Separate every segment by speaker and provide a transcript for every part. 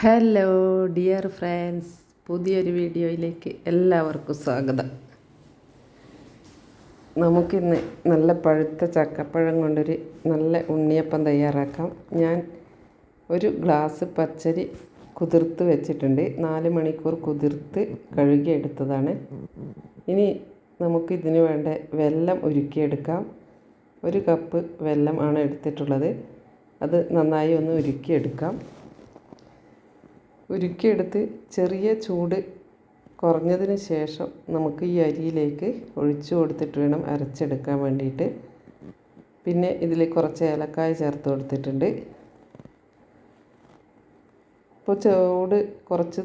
Speaker 1: Hello dear friends. പുതിയൊരു വീഡിയോയിലേക്ക് എല്ലാവർക്കും സ്വാഗതം. നമുക്കിന്ന് നല്ല പഴുത്ത ചക്കപ്പഴം കൊണ്ടൊരു നല്ല ഉണ്ണിയപ്പം തയ്യാറാക്കാം. ഞാൻ ഒരു ഗ്ലാസ് പച്ചരി കുതിർത്ത് വെച്ചിട്ടുണ്ട്. നാല് മണിക്കൂർ കുതിർത്ത് കഴുകിയെടുത്തതാണ്. ഇനി നമുക്കിതിന് വേണ്ട വെല്ലം ഉരുക്കിയെടുക്കാം. ഒരു കപ്പ് വെല്ലം ആണ് എടുത്തിട്ടുള്ളത്. അത് നന്നായി ഒന്ന് ഉരുക്കിയെടുക്കാം. ഉരുക്കിയെടുത്ത് ചെറിയ ചൂട് കുറഞ്ഞതിന് ശേഷം നമുക്ക് ഈ അരിയിലേക്ക് ഒഴിച്ചു കൊടുത്തിട്ട് വേണം അരച്ചെടുക്കാൻ വേണ്ടിയിട്ട്. പിന്നെ ഇതിൽ കുറച്ച് ഏലക്കായ ചേർത്ത് കൊടുത്തിട്ടുണ്ട്. ഇപ്പോൾ ചൂട് കുറച്ച്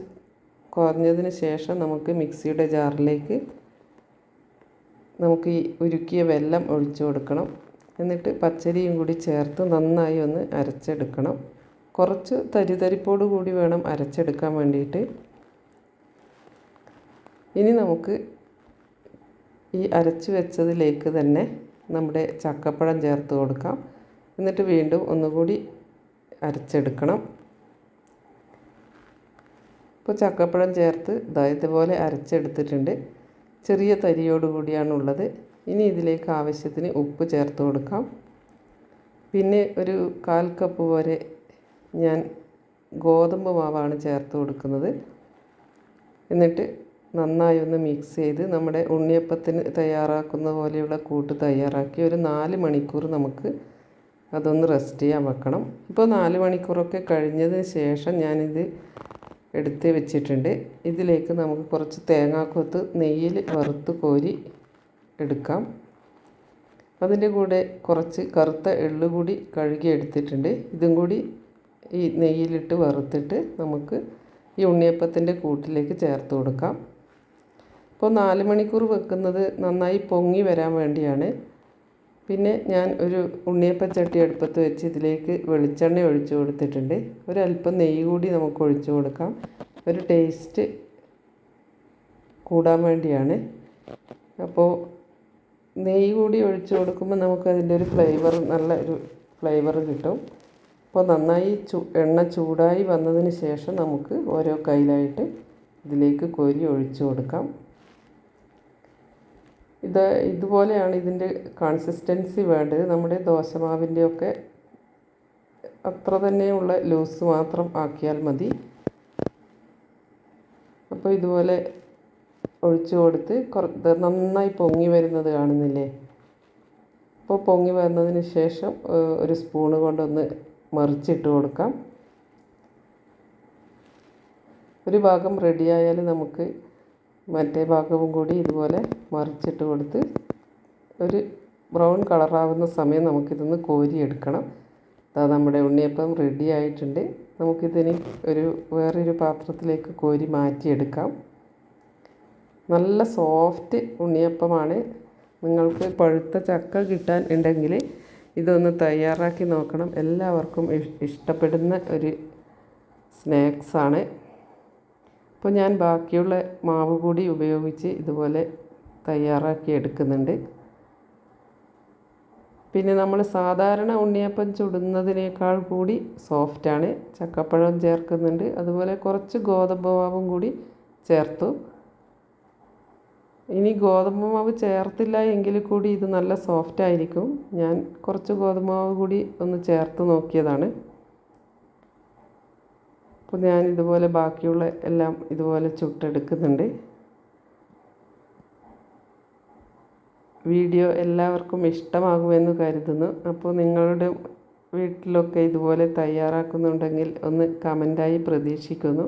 Speaker 1: കുറഞ്ഞതിന് ശേഷം നമുക്ക് മിക്സിയുടെ ജാറിലേക്ക് നമുക്ക് ഈ ഉരുക്കിയ വെല്ലം ഒഴിച്ചു കൊടുക്കണം. എന്നിട്ട് പച്ചരിയും കൂടി ചേർത്ത് നന്നായി ഒന്ന് അരച്ചെടുക്കണം. കുറച്ച് തരിതരിപ്പോട് കൂടി വേണം അരച്ചെടുക്കാൻ വേണ്ടിയിട്ട്. ഇനി നമുക്ക് ഈ അരച്ചു വെച്ചതിലേക്ക് തന്നെ നമ്മുടെ ചക്കപ്പഴം ചേർത്ത് കൊടുക്കാം. എന്നിട്ട് വീണ്ടും ഒന്നുകൂടി അരച്ചെടുക്കണം. ഇപ്പോൾ ചക്കപ്പഴം ചേർത്ത് ഇതാ ഇതുപോലെ അരച്ചെടുത്തിട്ടുണ്ട്. ചെറിയ തരിയോട് കൂടിയാണുള്ളത്. ഇനി ഇതിലേക്ക് ആവശ്യത്തിന് ഉപ്പ് ചേർത്ത് കൊടുക്കാം. പിന്നെ ഒരു കാൽ കപ്പ് വരെ ഞാൻ ഗോതമ്പ് മാവാണ് ചേർത്ത് കൊടുക്കുന്നത്. എന്നിട്ട് നന്നായി ഒന്ന് മിക്സ് ചെയ്ത് നമ്മുടെ ഉണ്ണിയപ്പത്തിന് തയ്യാറാക്കുന്ന പോലെയുള്ള കൂട്ട് തയ്യാറാക്കി ഒരു നാല് മണിക്കൂർ നമുക്ക് അതൊന്ന് റെസ്റ്റ് ചെയ്യാൻ വെക്കണം. ഇപ്പോൾ നാല് മണിക്കൂറൊക്കെ കഴിഞ്ഞതിന് ശേഷം ഞാനിത് എടുത്ത് വെച്ചിട്ടുണ്ട്. ഇതിലേക്ക് നമുക്ക് കുറച്ച് തേങ്ങാക്കൊത്ത് നെയ്യിൽ വറുത്ത് കോരി എടുക്കാം. അതിന്റെ കൂടെ കുറച്ച് കറുത്ത എള്ള് കൂടി കഴുകി എടുത്തിട്ടുണ്ട്. ഇതും കൂടി ഈ നെയ്യിലിട്ട് വറുത്തിട്ട് നമുക്ക് ഈ ഉണ്ണിയപ്പത്തിന്റെ കൂട്ടിലേക്ക് ചേർത്ത് കൊടുക്കാം. ഇപ്പോൾ നാല് മണിക്കൂർ വെക്കുന്നത് നന്നായി പൊങ്ങി വരാൻ വേണ്ടിയാണ്. പിന്നെ ഞാൻ ഒരു ഉണ്ണിയപ്പച്ചട്ടി അടുപ്പത്ത് വെച്ച് ഇതിലേക്ക് വെളിച്ചെണ്ണ ഒഴിച്ചു കൊടുത്തിട്ടുണ്ട്. ഒരല്പം നെയ്യ് കൂടി നമുക്ക് ഒഴിച്ചു കൊടുക്കാം. ഒരു ടേസ്റ്റ് കൂടാൻ വേണ്ടിയാണ്. അപ്പോൾ നെയ്യ് കൂടി ഒഴിച്ചു കൊടുക്കുമ്പോൾ നമുക്ക് അതിന്റെ ഒരു ഫ്ലേവർ നല്ല ഒരു ഫ്ലേവർ കിട്ടും. അപ്പോൾ നന്നായി ചു എണ്ണ ചൂടായി വന്നതിന് ശേഷം നമുക്ക് ഓരോ കയ്യിലായിട്ട് ഇതിലേക്ക് കോരി ഒഴിച്ചു കൊടുക്കാം. ഇത് ഇതുപോലെയാണ് ഇതിന്റെ കൺസിസ്റ്റൻസി വേണ്ടത്. നമ്മുടെ ദോശമാവിന്റെയൊക്കെ അത്ര തന്നെയുള്ള ലൂസ് മാത്രം ആക്കിയാൽ മതി. അപ്പോൾ ഇതുപോലെ ഒഴിച്ചു കൊടുത്ത് കുറ നന്നായി പൊങ്ങി വരുന്നത് കാണുന്നില്ലേ? അപ്പോൾ പൊങ്ങി വന്നതിന് ശേഷം ഒരു സ്പൂണ് കൊണ്ടൊന്ന് മറിച്ചിട്ട് കൊടുക്കാം. ഒരു ഭാഗം റെഡിയായാൽ നമുക്ക് മറ്റേ ഭാഗവും കൂടി ഇതുപോലെ മറിച്ചിട്ട് കൊടുത്ത് ഒരു ബ്രൗൺ കളറാവുന്ന സമയം നമുക്കിതൊന്ന് കോരിയെടുക്കണം. അതാ നമ്മുടെ ഉണ്ണിയപ്പം റെഡി ആയിട്ടുണ്ട്. നമുക്കിതിന് ഒരു വേറൊരു പാത്രത്തിലേക്ക് കോരി മാറ്റിയെടുക്കാം. നല്ല സോഫ്റ്റ് ഉണ്ണിയപ്പമാണ്. നിങ്ങൾക്ക് പഴുത്ത ചക്ക കിട്ടാൻ ഉണ്ടെങ്കിൽ ഇതൊന്ന് തയ്യാറാക്കി നോക്കണം. എല്ലാവർക്കും ഇഷ്ടപ്പെടുന്ന ഒരു സ്നാക്സാണ്. അപ്പോൾ ഞാൻ ബാക്കിയുള്ള മാവ് കൂടി ഉപയോഗിച്ച് ഇതുപോലെ തയ്യാറാക്കി എടുക്കുന്നുണ്ട്. പിന്നെ നമ്മൾ സാധാരണ ഉണ്ണിയപ്പം ചുടുന്നതിനേക്കാൾ കൂടി സോഫ്റ്റാണ്. ചക്കപ്പഴം ചേർക്കുന്നുണ്ട്. അതുപോലെ കുറച്ച് ഗോതമ്പ് മാവും കൂടി ചേർത്തു. ഇനി ഗോതമ്പ് മാവ് ചേർത്തില്ല എങ്കിൽ കൂടി ഇത് നല്ല സോഫ്റ്റ് ആയിരിക്കും. ഞാൻ കുറച്ച് ഗോതമ്പ് മാവ് കൂടി ഒന്ന് ചേർത്ത് നോക്കിയതാണ്. അപ്പോൾ ഞാൻ ഇതുപോലെ ബാക്കിയുള്ള എല്ലാം ഇതുപോലെ ചുട്ടെടുക്കുന്നുണ്ട്. വീഡിയോ എല്ലാവർക്കും ഇഷ്ടമാകുമെന്ന് കരുതുന്നു. അപ്പോൾ നിങ്ങളുടെ വീട്ടിലൊക്കെ ഇതുപോലെ തയ്യാറാക്കുന്നുണ്ടെങ്കിൽ ഒന്ന് കമന്റായി പ്രതീക്ഷിക്കുന്നു.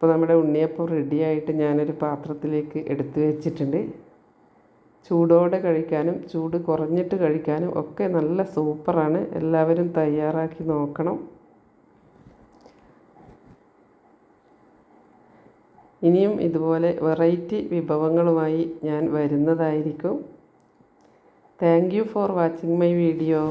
Speaker 1: അപ്പോൾ നമ്മുടെ ഉണ്ണിയപ്പം റെഡിയായിട്ട് ഞാനൊരു പാത്രത്തിലേക്ക് എടുത്തു വെച്ചിട്ടുണ്ട്. ചൂടോടെ കഴിക്കാനും ചൂട് കുറഞ്ഞിട്ട് കഴിക്കാനും ഒക്കെ നല്ല സൂപ്പറാണ് എല്ലാവരും തയ്യാറാക്കി നോക്കണം. ഇനിയും ഇതുപോലെ വെറൈറ്റി വിഭവങ്ങളുമായി ഞാൻ വരുന്നതായിരിക്കും. Thank you for watching my video